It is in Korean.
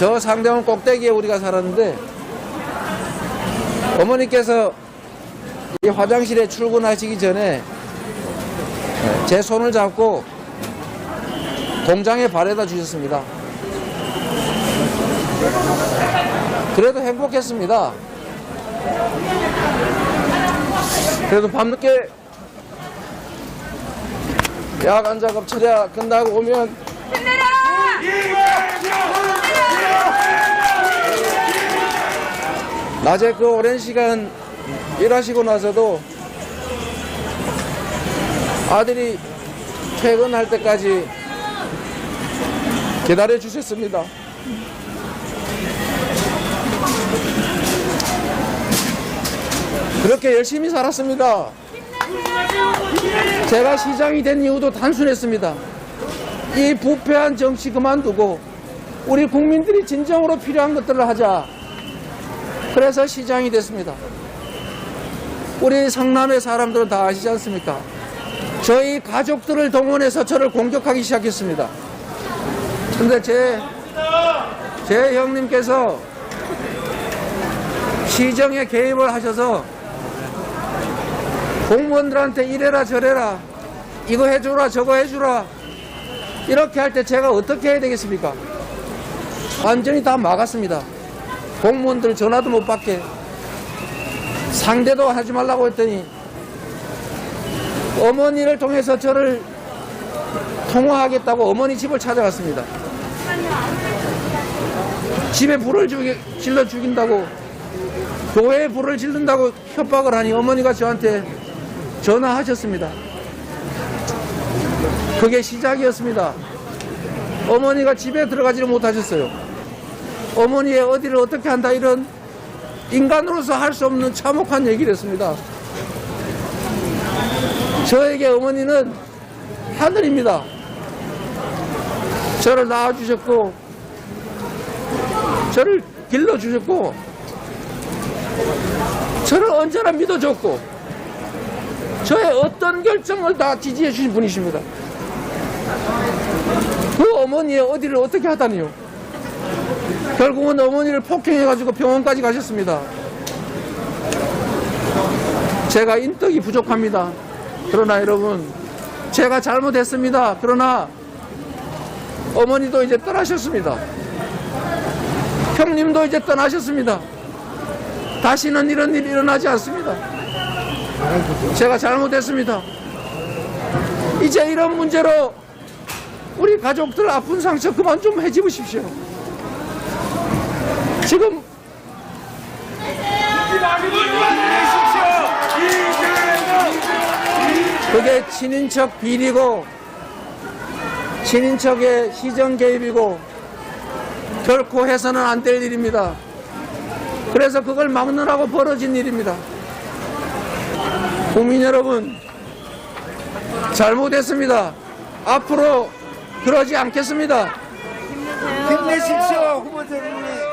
저 상대원 꼭대기에 우리가 살았는데 어머니께서 이 화장실에 출근하시기 전에 제 손을 잡고 공장에 발에다 주셨습니다. 그래도 행복했습니다. 그래도 밤늦게 야간 작업 처리가 끝나고 오면 낮에 그 오랜 시간 일하시고 나서도 아들이 퇴근할 때까지 기다려 주셨습니다. 그렇게 열심히 살았습니다. 제가 시장이 된 이유도 단순했습니다. 이 부패한 정치 그만두고 우리 국민들이 진정으로 필요한 것들을 하자. 그래서 시장이 됐습니다. 우리 성남의 사람들은 다 아시지 않습니까? 저희 가족들을 동원해서 저를 공격하기 시작했습니다. 근데 제, 제 형님께서 시정에 개입을 하셔서 공무원들한테 이래라 저래라 이거 해주라 저거 해주라 이렇게 할 때 제가 어떻게 해야 되겠습니까? 완전히 다 막았습니다. 공무원들 전화도 못 받게 상대도 하지 말라고 했더니 어머니를 통해서 저를 통화하겠다고 어머니 집을 찾아갔습니다. 집에 불을 죽이, 질러 죽인다고 교회에 불을 지른다고 협박을 하니 어머니가 저한테 전화하셨습니다. 그게 시작이었습니다. 어머니가 집에 들어가지를 못하셨어요. 어머니의 어디를 어떻게 한다 이런 인간으로서 할 수 없는 참혹한 얘기를 했습니다. 저에게 어머니는 하늘입니다. 저를 낳아주셨고, 저를 길러주셨고, 저를 언제나 믿어줬고, 저의 어떤 결정을 다 지지해 주신 분이십니다. 그 어머니의 어디를 어떻게 하다니요? 결국은 어머니를 폭행해가지고 병원까지 가셨습니다. 제가 인덕이 부족합니다. 그러나 여러분, 제가 잘못했습니다. 그러나 어머니도 이제 떠나셨습니다. 형님도 이제 떠나셨습니다. 다시는 이런 일이 일어나지 않습니다. 제가 잘못했습니다. 이제 이런 문제로 우리 가족들 아픈 상처 그만 좀 해집으십시오. 지금 그게 친인척 비리고 친인척의 시정 개입이고 결코 해서는 안 될 일입니다. 그래서 그걸 막느라고 벌어진 일입니다. 국민 여러분, 잘못했습니다. 앞으로 그러지 않겠습니다. 힘내십시오, 후보자님.